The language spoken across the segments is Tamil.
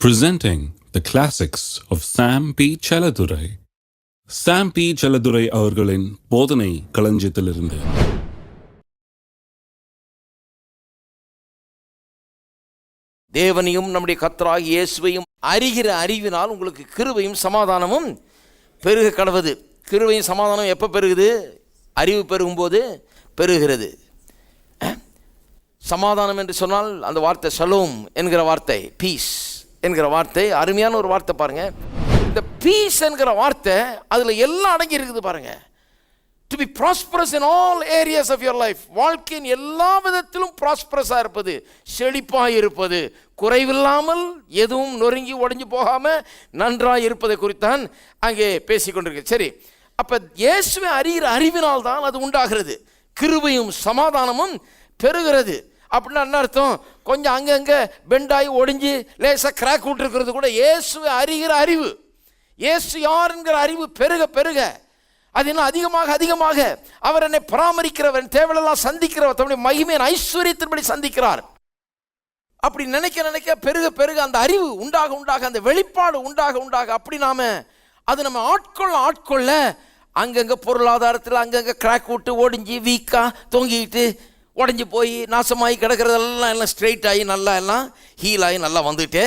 presenting the classics of Sam P. Chaladurai. Sam P. Chaladurai அவர்களின் போதனை களஞ்சியத்திலிருந்து தேவனையும் நம்முடைய கத்தராகி இயேசுவையும் அறிகிற அறிவினால் உங்களுக்கு கிருவையும் சமாதானமும் பெருக கடவுது கிருவையும் சமாதானம் எப்போ பெருகுது அறிவு பெருகும்போது பெருகிறது சமாதானம் என்று சொன்னால் அந்த வார்த்தை சலோம் என்கிற வார்த்தை பீஸ் என்கிற வார்த்தை அருமையான ஒரு வார்த்தை பாருங்க. இந்த பீஸ் என்கிற வார்த்தை அதில் எல்லாம் அடங்கி இருக்குது பாருங்க. To be prosperous in all areas of your life வாழ்க்கையின் எல்லா விதத்திலும் ப்ராஸ்பரஸாக இருப்பது செழிப்பாக இருப்பது குறைவில்லாமல் எதுவும் நொறுங்கி உடஞ்சி போகாமல் நன்றாக இருப்பதை குறித்தான் அங்கே பேசிக்கொண்டிருக்கு சரி அப்போ இயேசுவை அறிகிற அறிவினால் தான் அது உண்டாகிறது. கிருபையும் சமாதானமும் பெறுகிறது. அப்படின்னா என்ன அர்த்தம்? கொஞ்சம் அங்கங்கே பெண்டாகி ஒடிஞ்சு லேசாக கிராக் விட்டுருக்கிறது கூட இயேசுவை அறிகிற அறிவு. இயேசு யாருங்கிற அறிவு பெருக பெருக. அது இன்னும் அதிகமாக அதிகமாக. அவர் என்னை பராமரிக்கிறவர் தேவையெல்லாம் சந்திக்கிறவர் தன்னுடைய மகிமையின் ஐஸ்வர்யத்தின்படி சந்திக்கிறார். அப்படி நினைக்க நினைக்க பெருக பெருக அந்த அறிவு உண்டாக உண்டாக அந்த வெளிப்பாடு உண்டாக உண்டாக அப்படி நாம அது நம்ம ஆட்கொள்ள ஆட்கொள்ள அங்கங்கே பொருளாதாரத்தில் அங்கங்கே கிராக் விட்டு ஒடிஞ்சு வீக்காக தொங்கிக்கிட்டு உடஞ்சி போய் நாசமாகி கிடக்கிறதெல்லாம் எல்லாம் ஸ்ட்ரெயிட் ஆகி நல்லா எல்லாம் ஹீல் ஆகி நல்லா வந்துகிட்டே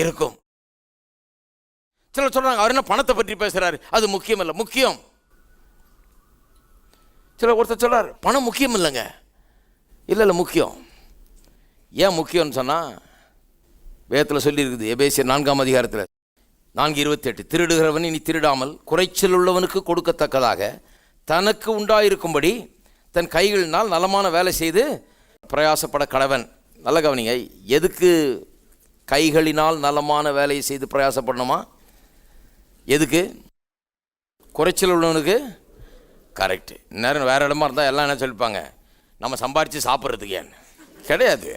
இருக்கும். சிலர் சொல்கிறாங்க அவர் என்ன பணத்தை பற்றி பேசுகிறாரு அது முக்கியம் இல்லை முக்கியம். சில ஒருத்தர் சொல்கிறார் பணம் முக்கியம் இல்லைங்க இல்லை இல்லை முக்கியம். ஏன் முக்கியம்னு சொன்னால் வேதத்தில் சொல்லியிருக்குது எபேசியர் நான்காம் அதிகாரத்தில் நான்கு இருபத்தெட்டு திருடுகிறவன் இனி திருடாமல் குறைச்சல் உள்ளவனுக்கு கொடுக்கத்தக்கதாக தனக்கு உண்டாயிருக்கும்படி தன் கைகளினால் நலமான வேலை செய்து பிரயாசப்பட கடவன் நல்ல கவனிங்க எதுக்கு கைகளினால் நலமான வேலையை செய்து பிரயாசப்படணுமா? எதுக்கு? குறைச்சல் உள்ளவனுக்கு? கரெக்டு நேரம் வேறு இடமா இருந்தால் எல்லாம் என்ன சொல்லிப்பாங்க? நம்ம சம்பாரித்து சாப்பிட்றதுக்கு கிடையாது.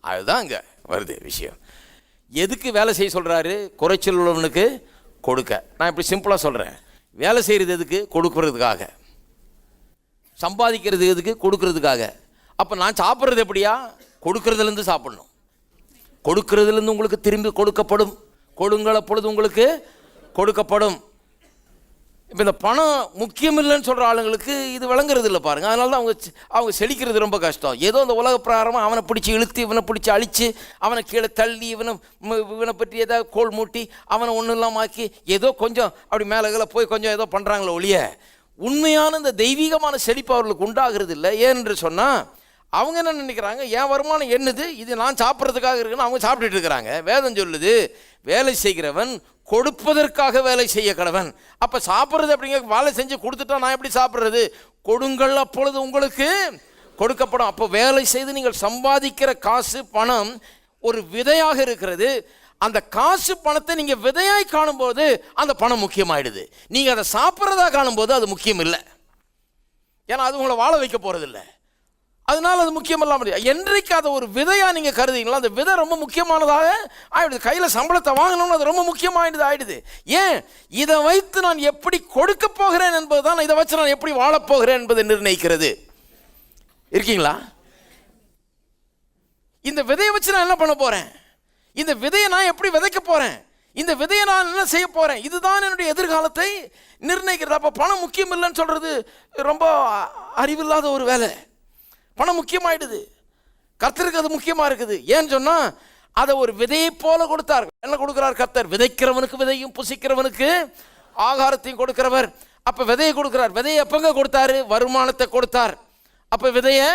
அதுதான் அங்கே வருது விஷயம். எதுக்கு வேலை செய்ய சொல்கிறாரு குறைச்சல் உள்ளவனுக்கு கொடுக்க. நான் இப்படி சிம்பிளாக சொல்கிறேன் வேலை செய்கிறது எதுக்கு? கொடுக்கறதுக்காக. சம்பாதிக்கிறது எதுக்கு கொடுக்கறதுக்காக. அப்போ நான் சாப்பிட்றது எப்படியா? கொடுக்கறதுலேருந்து சாப்பிடணும். கொடுக்கறதுலேருந்து உங்களுக்கு திரும்பி கொடுக்கப்படும். கொடுங்கள பொழுது உங்களுக்கு கொடுக்கப்படும். இப்போ இந்த பணம் முக்கியம் இல்லைன்னு சொல்கிற ஆளுங்களுக்கு இது விளங்குறது இல்லை பாருங்கள் அதனால தான் அவங்க அவங்க செழிக்கிறது ரொம்ப கஷ்டம். ஏதோ இந்த உலக பிரகாரமாக அவனை பிடிச்சி இழுத்து இவனை பிடிச்சி அழித்து அவனை கீழே தள்ளி இவனை இவனை பற்றி ஏதாவது கோல் மூட்டி அவனை ஒன்றும் இல்லாம ஆக்கி ஏதோ கொஞ்சம் அப்படி மேலே கீழே போய் கொஞ்சம் ஏதோ பண்ணுறாங்களே ஒழிய உண்மையான இந்த தெய்வீகமான செழிப்பு அவர்களுக்கு உண்டாகிறது இல்லை ஏன்னு சொன்னால் அவங்க என்ன நினைக்கிறாங்க? என் வருமானம் என்னது? இது நான் சாப்பிட்றதுக்காக இருக்குன்னு அவங்க சாப்பிட்டுட்டு இருக்கிறாங்க. வேதம் சொல்லுது வேலை செய்கிறவன் கொடுப்பதற்காக வேலை செய்ய கடவன் அப்போ சாப்பிட்றது அப்படிங்க வேலை செஞ்சு கொடுத்துட்டா நான் எப்படி சாப்பிட்றது? கொடுங்கள் அப்பொழுது உங்களுக்கு கொடுக்கப்படும். அப்போ வேலை செய்து நீங்கள் சம்பாதிக்கிற காசு பணம் ஒரு விதையாக இருக்கிறது. அந்த காசு பணத்தை நீங்கள் விதையாய் காணும்போது அந்த பணம் முக்கியமாயிடுது. நீங்கள் அதை சாப்பிட்றதா காணும்போது அது முக்கியம் இல்லை ஏன்னா அது உங்களை வாழ வைக்க போகிறதில்ல அதனால் அது முக்கியமல்லாம் முடியாது என்றைக்கு அதை ஒரு விதையாக நீங்கள் கருதிங்களோ அந்த விதை ரொம்ப முக்கியமானதாக ஆகிடுது கையில் சம்பளத்தை வாங்கணும்னு அது ரொம்ப முக்கியமாகிடுது ஆகிடுது ஏன்? இதை வைத்து நான் எப்படி கொடுக்க போகிறேன் என்பது தான் இதை வச்சு நான் எப்படி வாழப்போகிறேன் என்பதை நிர்ணயிக்கிறது. இருக்கீங்களா? இந்த விதையை வச்சு நான் என்ன பண்ண போகிறேன் இந்த விதையை நான் எப்படி விதைக்க போகிறேன் இந்த விதையை நான் என்ன செய்ய போகிறேன் இதுதான் என்னுடைய எதிர்காலத்தை நிர்ணயிக்கிறது. அப்போ பணம் முக்கியம் இல்லைன்னு சொல்கிறது ரொம்ப அறிவில்லாத ஒரு வேலை. பணம் முக்கியமாயிடுது. கர்த்தருக்கு அது முக்கியமாக இருக்குது. ஏன்னு சொன்னால் அதை ஒரு விதையை போல கொடுத்தார். என்ன கொடுக்குறார் கர்த்தர்? விதைக்கிறவனுக்கு விதையும் புசிக்கிறவனுக்கு ஆகாரத்தையும் கொடுக்கிறவர். அப்போ விதையை கொடுக்குறார். விதையை எப்பங்க கொடுத்தாரு? வருமானத்தை கொடுத்தார். அப்போ விதையை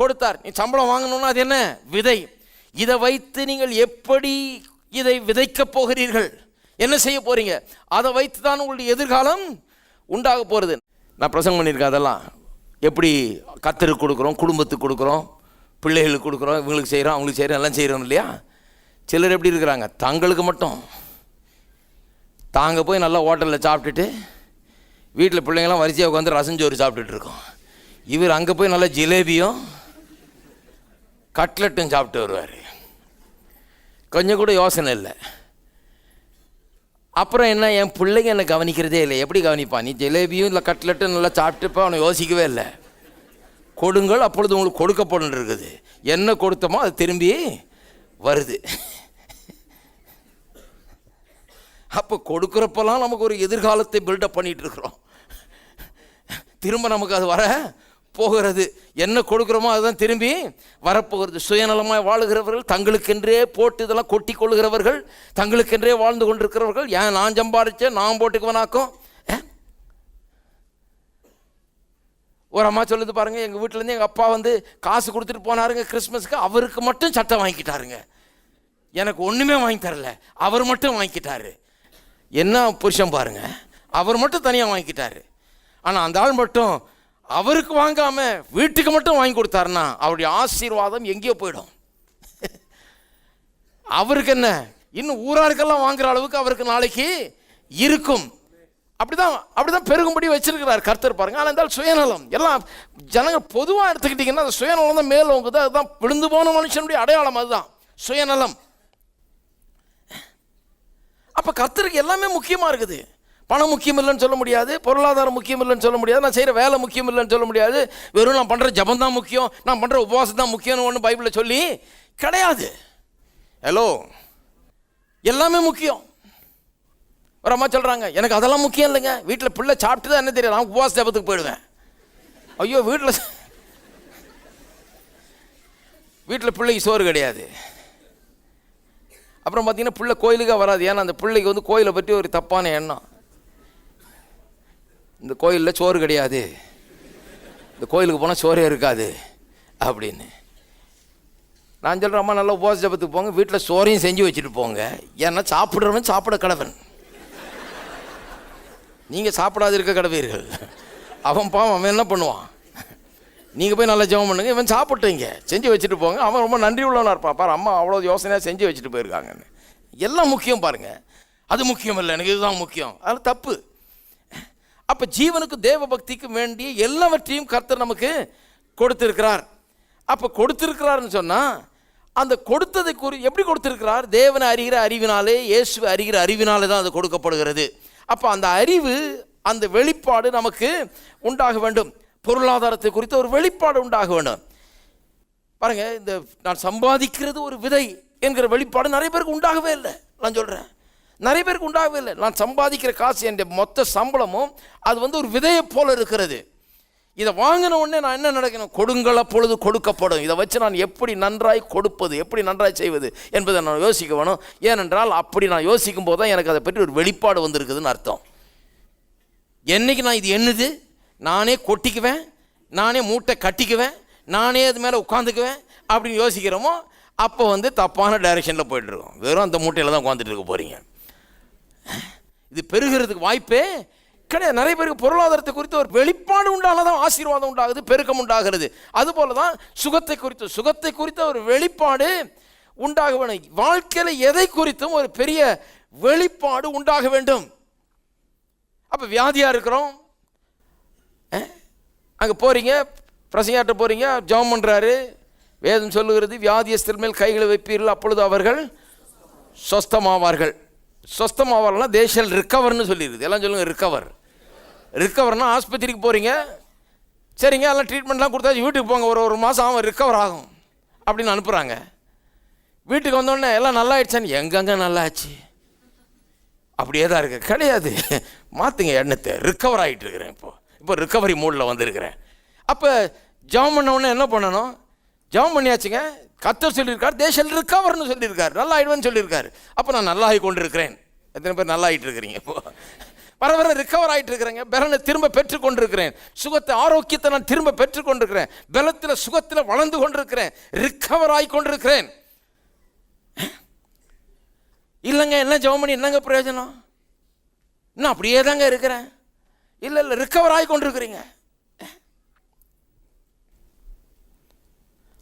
கொடுத்தார். நீ சம்பளம் வாங்கணும்னா அது என்ன? விதை. இதை வைத்து நீங்கள் எப்படி இதை விதைக்கப் போகிறீர்கள்? என்ன செய்ய போகிறீங்க அதை வைத்து தான் உங்களுடைய எதிர்காலம் உண்டாக போகிறது நான் பிரசங்கம் பண்ணியிருக்கேன் அதெல்லாம். எப்படி கத்தருக்கு கொடுக்குறோம் குடும்பத்துக்கு கொடுக்குறோம் பிள்ளைகளுக்கு கொடுக்குறோம் இவங்களுக்கு செய்கிறோம் அவங்களுக்கு செய்கிறோம் எல்லாம் செய்கிறோம் இல்லையா? சிலர் எப்படி இருக்கிறாங்க? தங்களுக்கு மட்டும். தாங்க போய் நல்லா ஹோட்டலில் சாப்பிட்டுட்டு வீட்டில் பிள்ளைங்களாம் வரிசையாக உட்காந்து ரசஞ்சோறு சாப்பிட்டுட்டு இருக்கோம். இவர் அங்கே போய் நல்லா ஜிலேபியும் கட்லெட்டும் சாப்பிட்டு வருவார். கொஞ்சம் கூட யோசனை இல்லை. அப்புறம் என்ன என் பிள்ளைங்க என்னை கவனிக்கிறதே இல்லை. எப்படி கவனிப்பான் நீ ஜிலேபியும் இல்லை கட்லெட்டும் நல்லா சாப்பிட்டுப்போ அவனை யோசிக்கவே இல்லை. கொடுங்கள் அப்பொழுது உங்களுக்கு கொடுக்கப்படும் இருக்குது. என்ன கொடுத்தோமோ அது திரும்பி வருது. அப்போ கொடுக்குறப்பெல்லாம் நமக்கு ஒரு எதிர்காலத்தை பில்டப் பண்ணிகிட்டு இருக்கிறோம். திரும்ப நமக்கு அது வர போகிறது என்ன கொடுக்குறோமோ அதுதான் திரும்பி வரப்போகிறது. சுயநலமாய் வாழுகிறவர்கள் தங்களுக்கென்றே போட்டு இதெல்லாம் கொட்டி கொள்கிறவர்கள் தங்களுக்கென்றே வாழ்ந்து கொண்டிருக்கிறவர்கள். ஏன் நான் சம்பாதிச்சேன் நான் போட்டுக்குவனாக்கும்? ஒரு அம்மா சொல்லுது பாருங்கள் எங்கள் வீட்டிலேருந்து எங்கள் அப்பா வந்து காசு கொடுத்துட்டு போனாருங்க கிறிஸ்மஸ்க்கு அவருக்கு மட்டும் சட்டை வாங்கிக்கிட்டாருங்க. எனக்கு ஒன்றுமே வாங்கி தரல அவர் மட்டும் வாங்கிக்கிட்டாரு. என்ன புருஷன் பாருங்கள் அவர் மட்டும் தனியாக வாங்கிக்கிட்டாரு. ஆனால் அந்த ஆள் மட்டும் அவருக்கு வாங்காம வீட்டுக்கு மட்டும் வாங்கி கொடுத்தாருன்னா அவருடைய ஆசீர்வாதம் எங்கேயோ போயிடும். அவருக்கு என்ன? இன்னும் ஊராருக்கெல்லாம் வாங்குற அளவுக்கு அவருக்கு நாளைக்கு இருக்கும். அப்படிதான் அப்படிதான் பெருகும்படி வச்சிருக்கிறார் கர்த்தர் பாருங்க. ஆனால் இருந்தால் சுயநலம். எல்லாம் ஜனங்க பொதுவாக எடுத்துக்கிட்டிங்கன்னா அந்த சுயநலம் தான் மேலோங்குது அதுதான் விழுந்து போன மனுஷனுடைய அடையாளம் அதுதான். சுயநலம். அப்போ கர்த்தருக்கு எல்லாமே முக்கியமாக இருக்குது. பணம் முக்கியம் இல்லைன்னு சொல்ல முடியாது பொருளாதாரம் முக்கியம் இல்லைன்னு சொல்ல முடியாது நான் செய்கிற வேலை முக்கியம் இல்லைன்னு சொல்ல முடியாது. வெறும் நான் பண்ணுற ஜபம் தான் முக்கியம் நான் பண்ணுற உபவாசம் தான் முக்கியம்னு ஒன்று பைபிளில் சொல்லி கிடையாது. ஹலோ எல்லாமே முக்கியம். ஒரு அம்மா சொல்கிறாங்க எனக்கு அதெல்லாம் முக்கியம் இல்லைங்க. வீட்டில் பிள்ளை சாப்பிட்டு தான் என்ன தெரியும்? நான் உபவாச ஜபத்துக்கு போயிடுவேன். ஐயோ வீட்டில் வீட்டில் பிள்ளைக்கு சோறு கிடையாது. அப்புறம் பார்த்தீங்கன்னா பிள்ளை கோயிலுக்கே வராது. ஏன்னா அந்த பிள்ளைக்கு வந்து கோயிலை பற்றி ஒரு தப்பான எண்ணம். இந்த கோயிலில் சோறு கிடையாது. இந்த கோயிலுக்கு போனால் சோறே இருக்காது அப்படின்னு. நான் சொல்கிறேன் அம்மா நல்லா உபவாச ஜபத்துக்கு போங்க. வீட்டில் சோறையும் செஞ்சு வச்சுட்டு போங்க. ஏன்னா சாப்பிட்றவன் சாப்பிட கடவன். நீங்கள் சாப்பிடாது இருக்க கடவீர்கள். அவன் பாவம் அவன் என்ன பண்ணுவான்? நீங்கள் போய் நல்லா ஜெபம் பண்ணுங்க. இவன் சாப்பிட்டீங்க. செஞ்சு வச்சுட்டு போங்க. அவன் ரொம்ப நன்றி உள்ளவனாக இருப்பான். பாரு அம்மா அவ்வளோ யோசனையாக செஞ்சு வச்சுட்டு போயிருக்காங்கன்னு. எல்லாம் முக்கியம் பாருங்கள் அது முக்கியம் இல்லை. எனக்கு இதுதான் முக்கியம். அது தப்பு. அப்போ ஜீவனுக்கு தேவ பக்திக்கும் வேண்டிய எல்லாவற்றையும் கர்த்தர் நமக்கு கொடுத்திருக்கிறார். அப்போ கொடுத்திருக்கிறாருன்னு சொன்னால் அந்த கொடுத்ததை குறி எப்படி கொடுத்திருக்கிறார்? தேவனை அறிகிற அறிவினாலே இயேசுவை அறிகிற அறிவினாலே தான் அது கொடுக்கப்படுகிறது. அப்போ அந்த அறிவு அந்த வெளிப்பாடு நமக்கு உண்டாக வேண்டும். பொருளாதாரத்தை குறித்த ஒரு வெளிப்பாடு உண்டாக வேண்டும். பாருங்கள் இந்த நான் சம்பாதிக்கிறது ஒரு விதை என்கிற வெளிப்பாடு நிறைய பேருக்கு உண்டாகவே இல்லை. நான் சொல்கிறேன் நிறைய பேருக்கு உண்டாகவே இல்லை நான் சம்பாதிக்கிற காசு என் மொத்த சம்பளமும் அது வந்து ஒரு விதையை போல இருக்கிறது. இதை வாங்கின உடனே நான் என்ன நடக்கணும்? கொடுங்கள் அப்பொழுது கொடுக்கப்படும். இதை வச்சு நான் எப்படி நன்றாய் கொடுப்பது எப்படி நன்றாய் செய்வது என்பதை நான் யோசிக்க வேணும். ஏனென்றால் அப்படி நான் யோசிக்கும் போது தான் எனக்கு அதை பற்றி ஒரு வெளிப்பாடு வந்திருக்குதுன்னு அர்த்தம். என்றைக்கு நான் இது என்னது நானே கொட்டிக்குவேன் நானே மூட்டை கட்டிக்குவேன் நானே அது மேலே உட்காந்துக்குவேன் அப்படின்னு யோசிக்கிறோமோ அப்போ வந்து தப்பான டைரெக்ஷனில் போயிட்டுருக்கோம் வெறும் அந்த மூட்டையில் தான் உட்காந்துட்டு இருக்க போகிறீங்க இது பெருகிறதுக்கு வாய்ப்பே கிடையாது. நிறைய பேருக்கு பொருளாதாரத்தை குறித்து ஒரு வெளிப்பாடு உண்டானதான் ஆசீர்வாதம் உண்டாகுது பெருக்கம் உண்டாகிறது. அதுபோல தான் சுகத்தை குறித்து சுகத்தை குறித்த ஒரு வெளிப்பாடு உண்டாக வேண்டும் வாழ்க்கையில் எதை குறித்தும் ஒரு பெரிய வெளிப்பாடு உண்டாக வேண்டும். அப்போ வியாதியாக இருக்கிறோம். அங்கே போகிறீங்க பிரசங்காட்ட போகிறீங்க ஜெபம் பண்ணுறாரு வேதம் சொல்லுகிறது வியாதியஸ்தர் மேல் கைகளை வைப்பீர்கள் அப்பொழுது அவர்கள் சொஸ்தமாவார்கள். சொஸ்தமாவார்கள்னா தேஷல் ரிக்கவர்னு சொல்லியிருக்குது எல்லாம் சொல்லுங்கள் ரிக்கவர் ரிக்கவர்னா ஆஸ்பத்திரிக்கு போகிறீங்க சரிங்க எல்லாம் ட்ரீட்மெண்ட்லாம் கொடுத்தாச்சு வீட்டுக்கு போங்க. ஒரு ஒரு மாதம் ஆகும் ரிக்கவர் ஆகும். அப்படின்னு அனுப்புகிறாங்க வீட்டுக்கு வந்தோடனே எல்லாம் நல்லா ஆயிடுச்சான்னு எங்கெங்க நல்லா ஆச்சு அப்படியே தான் இருக்கு. கிடையாது. மாற்றுங்க எண்ணத்தை. ரிக்கவர் ஆகிட்டு இருக்கிறேன் இப்போது இப்போ ரிக்கவரி மூடில் வந்திருக்கிறேன். அப்போ ஜாம் பண்ண உடனே என்ன பண்ணணும்? ஜாம் பண்ணியாச்சுங்க. கத்தர் சொல்லியிருக்கார் தேசல் ரிக்கவர்னு சொல்லியிருக்காரு. நல்லா ஆயிடுவேன்னு சொல்லியிருக்காரு. அப்போ நான் நல்லா ஆகி கொண்டிருக்கிறேன். எத்தனை பேர் நல்லா ஆகிட்டு இருக்கிறீங்க இப்போ? வர வர ரிக்கவர் ஆகிட்டு இருக்கிறேங்க பலனை திரும்ப பெற்றுக்கொண்டிருக்கிறேன். சுகத்தை ஆரோக்கியத்தை நான் திரும்ப பெற்றுக்கொண்டிருக்கிறேன். பலத்தில் சுகத்தில் வளர்ந்து கொண்டிருக்கிறேன். ரிக்கவர் ஆகி கொண்டிருக்கிறேன். இல்லைங்க என்ன ஜெபம் பண்ணி என்னங்க பிரயோஜனம்? இன்னும் அப்படியே தாங்க இருக்கிறேன். இல்லை இல்லை ரிக்கவர் ஆகி கொண்டிருக்கிறீங்க.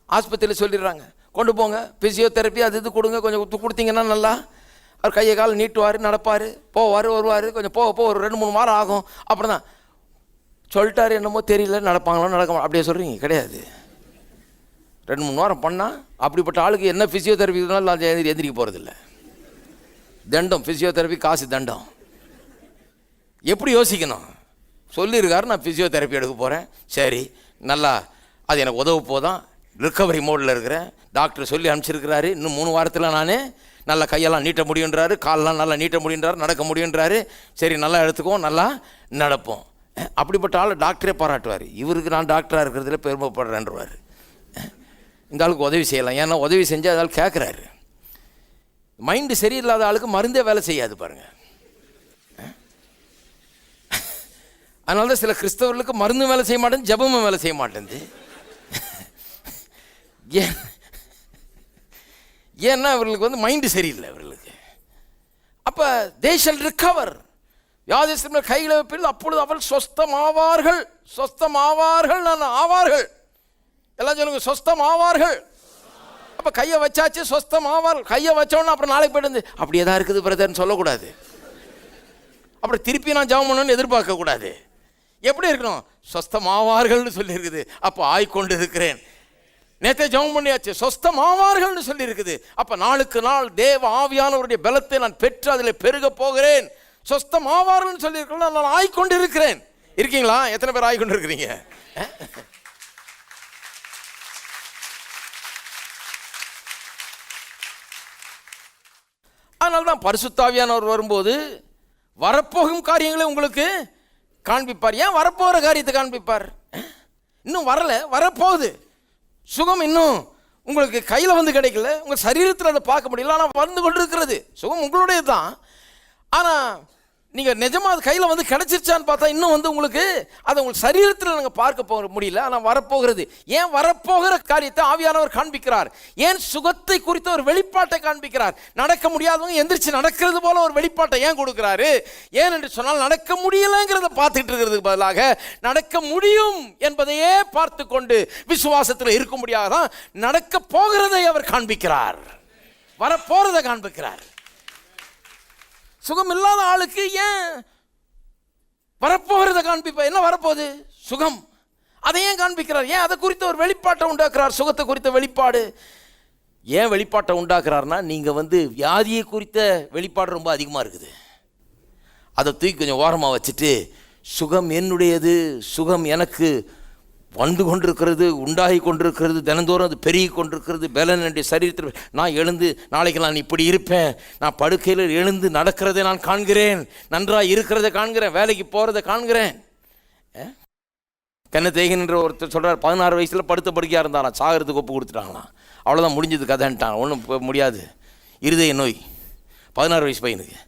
ஆஸ்பத்திரியில் சொல்லிடுறாங்க. கொண்டு போங்க. பிசியோதெரப்பி அது இது கொடுங்க. கொஞ்சம் கொடுத்தீங்கன்னா நல்லா. அவர் கையை கால் நீட்டுவார் நடப்பார் போவார் வருவார் கொஞ்சம் போக போக ஒரு ரெண்டு மூணு வாரம் ஆகும். அப்புறம் தான் சொல்லிட்டார் என்னமோ தெரியல நடப்பாங்களோ நடக்க அப்படியே சொல்கிறீங்க கிடையாது. ரெண்டு மூணு வாரம் பண்ணால் அப்படிப்பட்ட ஆளுக்கு என்ன ஃபிசியோதெரபி இருந்தாலும் எந்திரிக்க போகிறதில்ல தண்டம் ஃபிசியோதெரபி காசு தண்டம். எப்படி யோசிக்கணும்? சொல்லியிருக்காரு நான் ஃபிசியோதெரப்பி எடுக்க போகிறேன் சரி நல்லா அது எனக்கு உதவு போதான் ரிக்கவரி மோடில் இருக்கிறேன். டாக்டர் சொல்லி அனுப்பிச்சிருக்கிறாரு. இன்னும் மூணு வாரத்தில் நான் நல்லா கையெல்லாம் நீட்ட முடியுன்றாரு காலெல்லாம் நல்லா நீட்ட முடியுன்றாரு நடக்க முடியுன்றாரு. சரி நல்லா எடுத்துக்குவோம் நல்லா நடப்போம். அப்படிப்பட்ட ஆள் டாக்டரே பாராட்டுவார். இவருக்கு நான் டாக்டராக இருக்கிறதுல பெருமைப்படுறேன்றவார். இந்த ஆளுக்கு உதவி செய்யலாம். ஏன்னா உதவி செஞ்சால் அதால் கேட்குறாரு மைண்டு சரியில்லாத ஆளுக்கு மருந்தே வேலை செய்யாது பாருங்கள் அதனால தான் சில கிறிஸ்தவர்களுக்கு மருந்தும் வேலை செய்ய மாட்டேன் ஜெபமும் வேலை செய்ய மாட்டேங்குது ஏன்? ஏன்னா இவர்களுக்கு வந்து மைண்டு சரியில்லை இவர்களுக்கு அப்போ தே ஷல் ரிகவர் வியாதிஸ்தம் கையில் வைப்பில் அப்பொழுது அவள் சொஸ்தமாவார்கள். சொஸ்தமாவார்கள் நான் ஆவார்கள். எல்லாம் சொல்லுங்க சொஸ்தம் ஆவார்கள் அப்போ கையை வச்சாச்சு சொஸ்தம் ஆவார்கள் கையை வச்சோன்னா அப்புறம் நாளைக்கு போயிட்டு அப்படியே தான் இருக்குது பிரதர்னு சொல்லக்கூடாது. அப்புறம் திருப்பி நான் ஜெபம் பண்ணணும்னு எதிர்பார்க்கக்கூடாது. எப்படி இருக்கணும்? சொஸ்தம் ஆவார்கள்னு சொல்லியிருக்குது. அப்போ ஆய்கொண்டு இருக்கிறேன் நேற்றே ஜெபம் பண்ணியாச்சு. சொஸ்தம் ஆவார்கள்னு சொல்லி இருக்குது நாளுக்கு நாள் தேவ ஆவியானவருடைய பலத்தை நான் பெற்று அதில் பெருக போகிறேன். சொஸ்தம் ஆவார்கள்னு சொல்லி நான் ஆய்கொண்டு இருக்கிறேன் இருக்கீங்களா? எத்தனை பேர் ஆய்கொண்டு இருக்கிறீங்க அதனால தான் பரிசுத்தாவியானவர் வரும்போது வரப்போகும் காரியங்களை உங்களுக்கு காண்பிப்பார். ஏன் வரப்போகிற காரியத்தை காண்பிப்பார்? இன்னும் வரல வரப்போகுது. சுகம் இன்னும் உங்களுக்கு கையில் வந்து கிடைக்கல. உங்கள் சரீரத்தில் அதை பார்க்க முடியல. ஆனால் வந்து கொண்டு இருக்கிறது சுகம் உங்களுடையது தான் ஆனால் நீங்கள் நிஜமாக அது கையில் வந்து கிடச்சிருச்சான்னு பார்த்தா இன்னும் வந்து உங்களுக்கு அதை உங்கள் சரீரத்தில் நாங்கள் பார்க்க போக முடியல. ஆனால் வரப்போகிறது. ஏன் வரப்போகிற காரியத்தை ஆவியானவர் காண்பிக்கிறார். ஏன் சுகத்தை குறித்த ஒரு வெளிப்பாட்டை காண்பிக்கிறார். நடக்க முடியாதவங்க எந்திரிச்சு நடக்கிறது போல ஒரு வெளிப்பாட்டை ஏன் கொடுக்குறாரு? ஏன் என்று சொன்னால் நடக்க முடியலைங்கிறத பார்த்துட்டு இருக்கிறதுக்கு பதிலாக நடக்க முடியும் என்பதையே பார்த்து கொண்டு விசுவாசத்தில் இருக்க முடியாதான் நடக்க போகிறதை அவர் காண்பிக்கிறார். வரப்போகிறதை காண்பிக்கிறார். சுகம் இல்லாத ஆளுக்கு ஏன் வரப்போகிறத காண்பிப்பா என்ன வரப்போகுது? சுகம். அதை ஏன் காண்பிக்கிறார்? ஏன் அதை குறித்த ஒரு வெளிப்பாட்டை உண்டாக்குறார்? சுகத்தை குறித்த வெளிப்பாடு. ஏன் வெளிப்பாட்டை உண்டாக்குறாருனா நீங்கள் வந்து வியாதியை குறித்த வெளிப்பாடு ரொம்ப அதிகமாக இருக்குது. அதை தூக்கி கொஞ்சம் ஓரமாக வச்சுட்டு சுகம் என்னுடையது? சுகம் எனக்கு வந்து கொண்டிருக்கிறது உண்டாகி கொண்டிருக்கிறது தினந்தோறும் அது பெருகி கொண்டிருக்கிறது பலன் என்னுடைய சரீரத்தில் நான் எழுந்து நாளைக்கு நான் இப்படி இருப்பேன் நான் படுக்கையில் எழுந்து நடக்கிறதை நான் காண்கிறேன் நன்றாக இருக்கிறத காண்கிறேன் வேலைக்கு போகிறத காண்கிறேன். கண்ணத்தேகன்ற ஒருத்தர் சொல்கிறார் பதினாறு வயசில் படுத்த படுக்கையாக இருந்தாராம் சாகிறதுக்கு ஒப்பு கொடுத்துட்டாங்களாம். அவ்வளோதான் முடிஞ்சது கதைன்ட்டான் ஒன்றும் முடியாது. இருதய நோய் பதினாறு வயசு பையனுக்கு.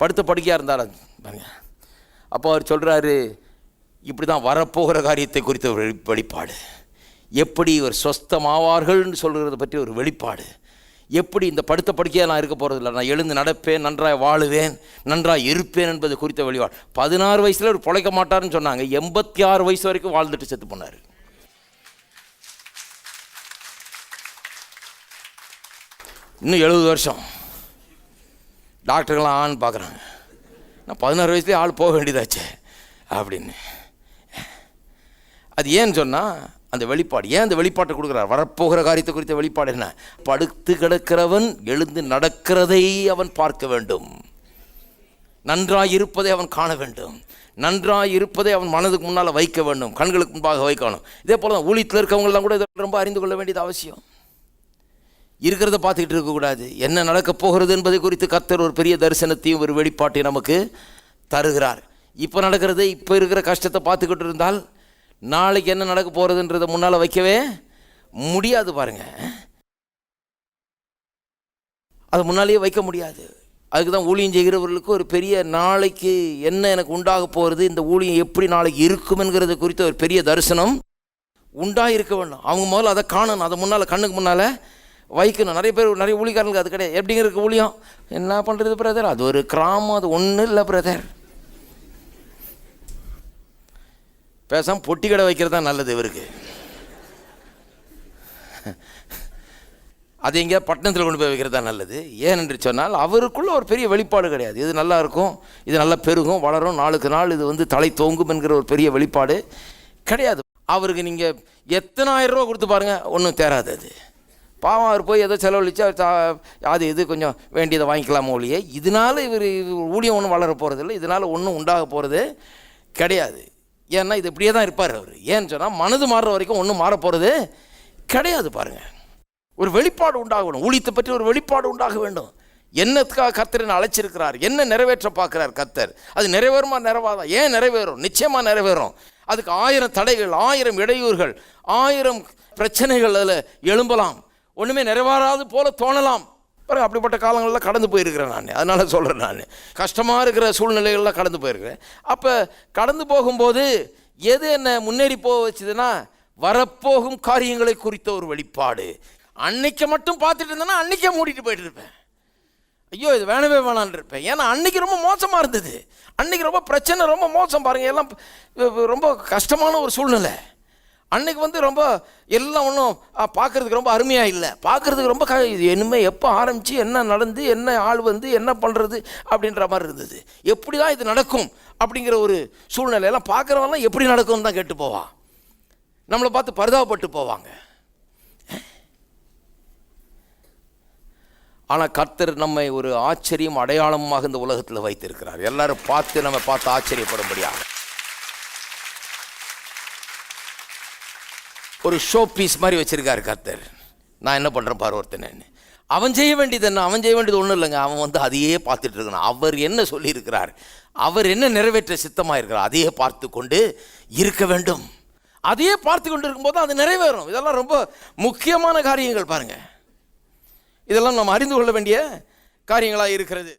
படுத்த படுக்கையாக இருந்தாரா பாருங்க. அப்போ அவர் சொல்கிறாரு இப்படி தான் வரப்போகிற காரியத்தை குறித்த ஒரு வெளி- வெளிப்பாடு. எப்படி ஒரு சொஸ்தமாவார்கள்னு சொல்கிறத பற்றி ஒரு வெளிப்பாடு. எப்படி இந்த படுத்த படுக்கையாக நான் இருக்க போகிறதில்ல நான் எழுந்து நடப்பேன் நன்றாக வாழுவேன் நன்றாக இருப்பேன் என்பது குறித்த வெளிப்பாடு. பதினாறு வயசில் ஒரு பிழைக்க மாட்டாருன்னு சொன்னாங்க. எண்பத்தி ஆறு வயசு வரைக்கும் வாழ்ந்துட்டு செத்து போனார். இன்னும் எழுபது வருஷம். டாக்டர்கள்லாம் ஆன்னு பார்க்குறாங்க நான் பதினாறு வயசுலேயே ஆள் போக வேண்டியதாச்சே அப்படின்னு. அது ஏன்னு சொன்னால் அந்த வெளிப்பாடு ஏன் அந்த வெளிப்பாட்டை கொடுக்குறார்? வரப்போகிற காரியத்தை குறித்த வெளிப்பாடு என்ன? படுத்து கிடக்கிறவன் எழுந்து நடக்கிறதை அவன் பார்க்க வேண்டும். நன்றாய் இருப்பதை அவன் காண வேண்டும். நன்றாய் இருப்பதை அவன் மனதுக்கு முன்னால் வைக்க வேண்டும். கண்களுக்கு முன்பாக வைக்கணும். இதே போல் தான் ஊழியத்தில் இருக்கவங்கெல்லாம் கூட இதை ரொம்ப அறிந்து கொள்ள வேண்டியது அவசியம். இருக்கிறத பார்த்துக்கிட்டு இருக்கக்கூடாது என்ன நடக்கப் போகிறது என்பதை குறித்து கத்தர் ஒரு பெரிய தரிசனத்தையும் ஒரு வெளிப்பாட்டையும் நமக்கு தருகிறார். இப்போ நடக்கிறது இப்போ இருக்கிற கஷ்டத்தை பார்த்துக்கிட்டு இருந்தால் நாளைக்கு என்ன நடக்க போகிறதுன்றதை முன்னால் வைக்கவே முடியாது பாருங்கள் அது முன்னாலேயே வைக்க முடியாது. அதுக்கு தான் ஊழியம் செய்கிறவர்களுக்கு ஒரு பெரிய நாளைக்கு என்ன எனக்கு உண்டாக போகிறது இந்த ஊழியம் எப்படி நாளைக்கு இருக்குமெங்கிறது குறித்த ஒரு பெரிய தரிசனம் உண்டாக இருக்க வேண்டும். அவங்க முதல்ல அதை காணணும். அதை முன்னால் கண்ணுக்கு முன்னால் வைக்கணும். நிறைய பேர் நிறைய ஊழிக்காரங்களுக்கு அது கிடையாது. எப்படிங்கறக்கு ஊழியம்? என்ன பண்ணுறது பிரதர் அது ஒரு கிராமம். அது ஒன்றும் இல்லை பிரதர் பேசாமல் பொட்டி கடை வைக்கிறது தான் நல்லது இவருக்கு. அது எங்கேயா பட்டணத்தில் கொண்டு போய் வைக்கிறது தான் நல்லது ஏனென்று சொன்னால் அவருக்குள்ளே ஒரு பெரிய வெளிப்பாடு கிடையாது. இது நல்லா இருக்கும் இது நல்லா பெருகும் வளரும் நாளுக்கு நாள் இது வந்து தலை தோங்கும் என்கிற ஒரு பெரிய வெளிப்பாடு கிடையாது. அவருக்கு நீங்கள் எத்தனாயிரம் ரூபா கொடுத்து பாருங்கள் ஒன்றும் தேராது அது. பாவம் அவர் போய் ஏதோ செலவழித்து அவர் அது இது கொஞ்சம் வேண்டியதை வாங்கிக்கலாம் ஒழிய இதனால இவர் ஊழியம் ஒன்றும் வளர போகிறதில்ல இதனால் ஒன்றும் உண்டாக போகிறது கிடையாது. ஏன்னா இது இப்படியே தான் இருப்பார் அவர். ஏன்னு சொன்னால் மனது மாறுற வரைக்கும் ஒன்றும் மாற போகிறது கிடையாது பாருங்கள் ஒரு வெளிப்பாடு உண்டாக வேண்டும் ஊழியத்தை பற்றி ஒரு வெளிப்பாடு உண்டாக வேண்டும். என்னத்துக்காக கர்த்தர் அழைச்சிருக்கிறார்? என்ன நிறைவேற்ற பார்க்குறார் கர்த்தர்? அது நிறைவேறுமா நிறைவாதா? ஏன் நிறைவேறும்? நிச்சயமாக நிறைவேறும். அதுக்கு ஆயிரம் தடைகள் ஆயிரம் இடையூறுகள் ஆயிரம் பிரச்சனைகள் அதில் எழும்பலாம். ஒன்றுமே நிறைவேறாது போல தோணலாம். பாருங்க அப்படிப்பட்ட காலங்களில் கடந்து போயிருக்கிறேன் நான். அதனால் சொல்கிறேன் நான். கஷ்டமாக இருக்கிற சூழ்நிலைகள்லாம் கடந்து போயிருக்கிறேன். அப்போ கடந்து போகும்போது எது என்னை முன்னேறி போக வச்சுதுன்னா வரப்போகும் காரியங்களை குறித்த ஒரு வெளிப்பாடு. அன்னைக்கு மட்டும் பார்த்துட்டு இருந்தேன்னா அன்னைக்கே மூடிட்டு போயிட்டு இருப்பேன். ஐயோ இது வேணவே வேணான்னு இருப்பேன். ஏன்னா அன்னைக்கு ரொம்ப மோசமாக இருந்தது. அன்னைக்கு ரொம்ப பிரச்சனை ரொம்ப மோசம் பாருங்கள் எல்லாம் ரொம்ப கஷ்டமான ஒரு சூழ்நிலை. அன்னைக்கு வந்து ரொம்ப எல்லாம் ஒன்றும் பார்க்கறதுக்கு ரொம்ப அருமையாக இல்லை. பார்க்கறதுக்கு ரொம்ப க இது இனிமேல் எப்போ ஆரம்பித்து என்ன நடந்து என்ன ஆள் வந்து என்ன பண்ணுறது அப்படின்ற மாதிரி இருந்தது. எப்படி தான் இது நடக்கும் அப்படிங்கிற ஒரு சூழ்நிலையெல்லாம் பார்க்குறவெல்லாம் எப்படி நடக்கும்னு தான் கேட்டு போவான். நம்மளை பார்த்து பரிதாபப்பட்டு போவாங்க. ஆனால் கர்த்தர் நம்மை ஒரு ஆச்சரியம் அடையாளமாக இந்த உலகத்தில் வைத்திருக்கிறார். எல்லாரும் பார்த்து நம்ம பார்த்து ஆச்சரியப்படும்படியாக. ஒரு ஷோ பீஸ் மாதிரி வச்சுருக்காரு கர்த்தர். நான் என்ன பண்ணுறேன் பாரு ஒருத்தன். அவன் செய்ய வேண்டியது என்ன? அவன் செய்ய வேண்டியது ஒன்றும் இல்லைங்க. அவன் வந்து அதையே பார்த்துட்டு இருக்கணும் அவர் என்ன சொல்லியிருக்கிறார்? அவர் என்ன நிறைவேற்ற சித்தமாக இருக்கிறார் அதையே பார்த்து கொண்டு இருக்க வேண்டும். அதையே பார்த்து கொண்டு இருக்கும்போது அது நிறைவேறும். இதெல்லாம் ரொம்ப முக்கியமான காரியங்கள் பாருங்கள் இதெல்லாம் நம்ம அறிந்து கொள்ள வேண்டிய காரியங்களாக இருக்கிறது.